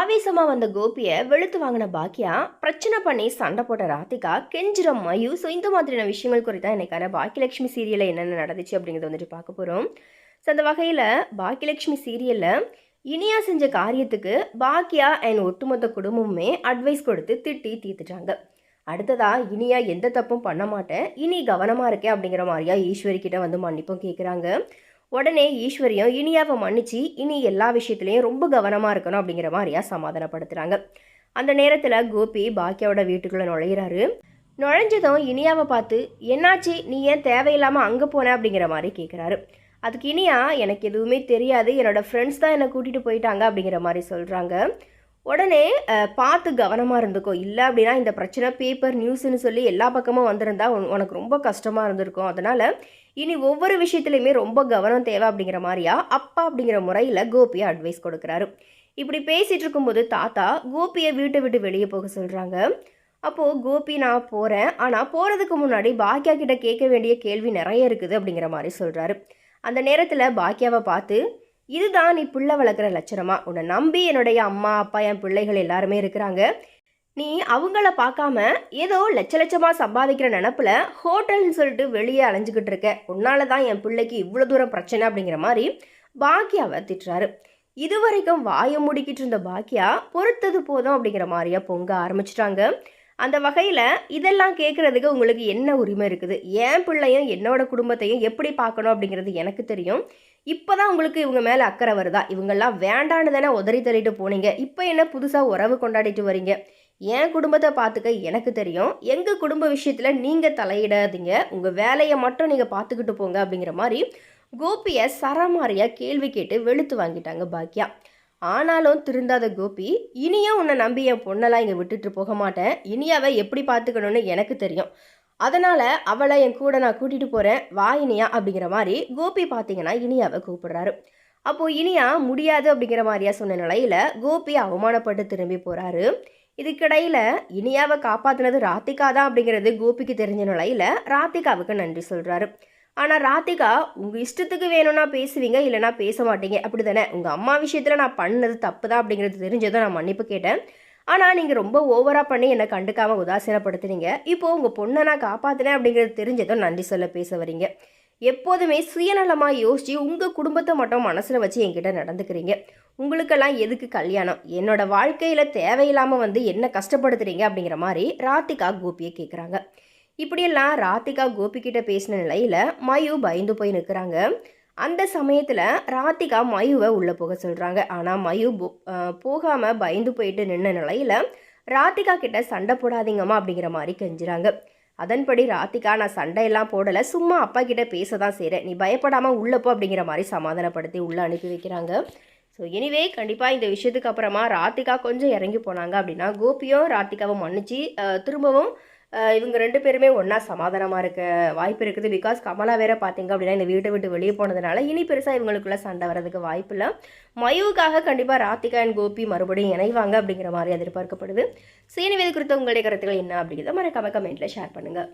ஆவேசமா வந்த கோபியை வெளுத்து வாங்கின பாக்கியா பிரச்சனை பண்ணி சண்டை போட்ட ராதிகா கெஞ்சிர மயு ஸோ இந்த மாதிரியான விஷயங்கள் குறித்தா இன்னைக்கான பாக்கியலட்சுமி சீரியலில் என்னென்ன நடந்துச்சு? அப்படிங்கிறத வந்துட்டு பார்க்க போகிறோம் ஸோ அந்த வகையில் பாக்கியலட்சுமி சீரியலில் இனியா செஞ்ச காரியத்துக்கு பாக்கியா அண்ட் ஒட்டுமொத்த குடும்பமுமே அட்வைஸ் கொடுத்து திட்டி தீர்த்துட்டாங்க. அடுத்ததா இனியா எந்த தப்பும் பண்ண மாட்டேன். இனி கவனமாக இருக்கேன் அப்படிங்கிற மாதிரியா ஈஸ்வரி கிட்ட வந்து மன்னிப்பும் கேட்குறாங்க உடனே ஈஸ்வரியும் இனியாவை மன்னிச்சு இனி எல்லா விஷயத்துலையும் ரொம்ப கவனமாக இருக்கணும் அப்படிங்கிற மாதிரியா சமாதானப்படுத்துகிறாங்க அந்த நேரத்தில் கோபி பாக்கியாவோட வீட்டுக்குள்ளே நுழையிறாரு. நுழைஞ்சதும் இனியாவை பார்த்து என்னாச்சு? நீ ஏன் தேவையில்லாமல் அங்கே போன? அப்படிங்கிற மாதிரி கேட்குறாரு அதுக்கு இனியா எனக்கு எதுவுமே தெரியாது. என்னோடய ஃப்ரெண்ட்ஸ் தான் என்னை கூட்டிகிட்டு போயிட்டாங்க. அப்படிங்கிற மாதிரி சொல்கிறாங்க உடனே பார்த்து கவனமாக இருந்துக்கோ. இல்லை அப்படின்னா இந்த பிரச்சனை பேப்பர் நியூஸ்னு சொல்லி எல்லா பக்கமும் வந்திருந்தா உன்- உனக்கு ரொம்ப கஷ்டமாக இருந்திருக்கும். அதனால் இனி ஒவ்வொரு விஷயத்துலையுமே ரொம்ப கவனம் தேவை அப்படிங்கிற மாதிரியா? அப்பா அப்படிங்கிற முறையில் கோபியை அட்வைஸ் கொடுக்குறாரு. இப்படி பேசிகிட்டு இருக்கும்போது தாத்தா கோபியை வீட்டை விட்டு வெளியே போக சொல்கிறாங்க அப்போது கோபி நான் போகிறேன் ஆனால் போகிறதுக்கு முன்னாடி பாக்கியா கிட்ட கேட்க வேண்டிய கேள்வி நிறைய இருக்குது அப்படிங்கிற மாதிரி சொல்கிறாரு அந்த நேரத்தில் பாக்கியாவை பார்த்து இதுதான் நீ பிள்ளை வளர்க்குற லட்சணமா? உன்னை நம்பி என்னுடைய அம்மா அப்பா என் பிள்ளைகள் எல்லாருமே இருக்கிறாங்க. நீ அவங்கள பார்க்காம ஏதோ லட்ச லட்சமாக சம்பாதிக்கிற நினப்பில் ஹோட்டல்னு சொல்லிட்டு வெளியே அலைஞ்சிக்கிட்டு இருக்க. உன்னால தான் என் பிள்ளைக்கு இவ்வளோ தூரம் பிரச்சனை அப்படிங்கிற மாதிரி பாக்கியாவை திட்டுறாரு. இது வரைக்கும் வாயை முடிக்கிட்டு இருந்த பாக்கியா பொறுத்தது போதும் அப்படிங்கிற மாதிரியா பொங்க ஆரம்பிச்சிட்டாங்க. அந்த வகையில் இதெல்லாம் கேட்குறதுக்கு உங்களுக்கு என்ன உரிமை இருக்குது? என் பிள்ளையும் என்னோட குடும்பத்தையும் எப்படி பார்க்கணும் அப்படிங்கிறது எனக்கு தெரியும். இப்போ தான் உங்களுக்கு இவங்க மேலே அக்கறை வருதா? இவங்கெல்லாம் வேண்டான்னு தானே உதறி தள்ளிட்டு போனீங்க. இப்போ என்ன புதுசாக உறவு கொண்டாடிட்டு வரீங்க? என் குடும்பத்தை பார்த்துக்க எனக்கு தெரியும். எங்கள் குடும்ப விஷயத்தில் நீங்கள் தலையிடாதீங்க. உங்கள் வேலையை மட்டும் நீங்கள் பார்த்துக்கிட்டு போங்க அப்படிங்கிற மாதிரி கோபியை சரமாரியாக கேள்வி கேட்டு வெளுத்து வாங்கிட்டாங்க பாக்கியா ஆனாலும் திருந்தாத கோபி இனியும் உன்னை நம்பி என் பொண்ணெல்லாம் இங்கே விட்டுட்டு போக மாட்டேன். இனியாவை எப்படி பார்த்துக்கணும்னு எனக்கு தெரியும். அதனால் அவளை என் கூட நான் கூட்டிகிட்டு போகிறேன் வா இனியா அப்படிங்கிற மாதிரி கோபி பார்த்தீங்கன்னா இனியாவை கூப்பிடுறாரு. அப்போது இனியா முடியாது அப்படிங்கிற மாதிரியா சொன்ன நிலையில் கோபி அவமானப்பட்டு திரும்பி போகிறாரு இதுக்கிடையில் இனியாவை காப்பாற்றினது ராதிகா தான் அப்படிங்கிறது கோபிக்கு தெரிஞ்ச நிலையில் ராதிகாவுக்கு நன்றி சொல்கிறாரு ஆனால் ராதிகா உங்கள் இஷ்டத்துக்கு வேணும்னா பேசுவீங்க இல்லைனா பேச மாட்டீங்க. அப்படி தானே உங்கள் அம்மா விஷயத்தில் நான் பண்ணது தப்பு தான் அப்படிங்கிறது தெரிஞ்சதும் நான் மன்னிப்பு கேட்டேன். ஆனால் நீங்கள் ரொம்ப ஓவராக பண்ணி என்னை கண்டுக்காமல் உதாசீனப்படுத்துனீங்க. இப்போது உங்கள் பொண்ணை நான் காப்பாற்றினேன் அப்படிங்கிறது தெரிஞ்சதும் நன்றி சொல்ல பேச வரீங்க. எப்போதுமே சுயநலமாக யோசித்து உங்கள் குடும்பத்தை மட்டும் மனசில் வச்சு என்கிட்ட நடந்துக்கிறீங்க. உங்களுக்கெல்லாம் எதுக்கு கல்யாணம்? என்னோட வாழ்க்கையில் தேவையில்லாமல் வந்து என்ன கஷ்டப்படுத்துறீங்க அப்படிங்கிற மாதிரி ராதிகா கோபியை கேட்குறாங்க இப்படியெல்லாம் ராதிகா கோபி பேசின நிலையில் மயு பயந்து போய் நிற்கிறாங்க அந்த சமயத்தில் ராத்திகா மயுவை உள்ளே போக சொல்கிறாங்க ஆனால் மயு போகாமல் பயந்து போயிட்டு நின்ன நிலையில் ராதிகா கிட்ட சண்டை போடாதீங்கம்மா அப்படிங்கிற மாதிரி கெஞ்சுறாங்க. அதன்படி ராத்திகா நான் சண்டையெல்லாம் போடலை. சும்மா அப்பா கிட்டே பேச தான் செய்கிறேன் நீ பயப்படாமல் உள்ளே போ அப்படிங்கிற மாதிரி சமாதானப்படுத்தி உள்ளே அனுப்பி வைக்கிறாங்க. ஸோ எனிவே கண்டிப்பாக இந்த விஷயத்துக்கு அப்புறமா ராத்திகா கொஞ்சம் இறங்கி போனாங்க அப்படின்னா கோபியும் ராத்திகாவும் மன்னிச்சு திரும்பவும் இவங்க ரெண்டு பேருமே ஒன்றா சமாதானமாக இருக்க வாய்ப்பு இருக்குது. பிகாஸ் கமலா வேற பார்த்தீங்க அப்படின்னா இந்த வீட்டை விட்டு வெளியே போனதுனால இனி பெருசாக இவங்களுக்குள்ள சண்டை வர்றதுக்கு வாய்ப்பு இல்லை. மயுவுக்காக கண்டிப்பாக ராதிகா அண்ட் கோபி மறுபடியும் இணைவாங்க அப்படிங்கிற மாதிரி எதிர்பார்க்கப்படுது. சீனிவேது குறித்த உங்களுடைய கருத்துக்கள் என்ன அப்படிங்கிறத மறக்காம கமெண்ட்டில் ஷேர் பண்ணுங்கள்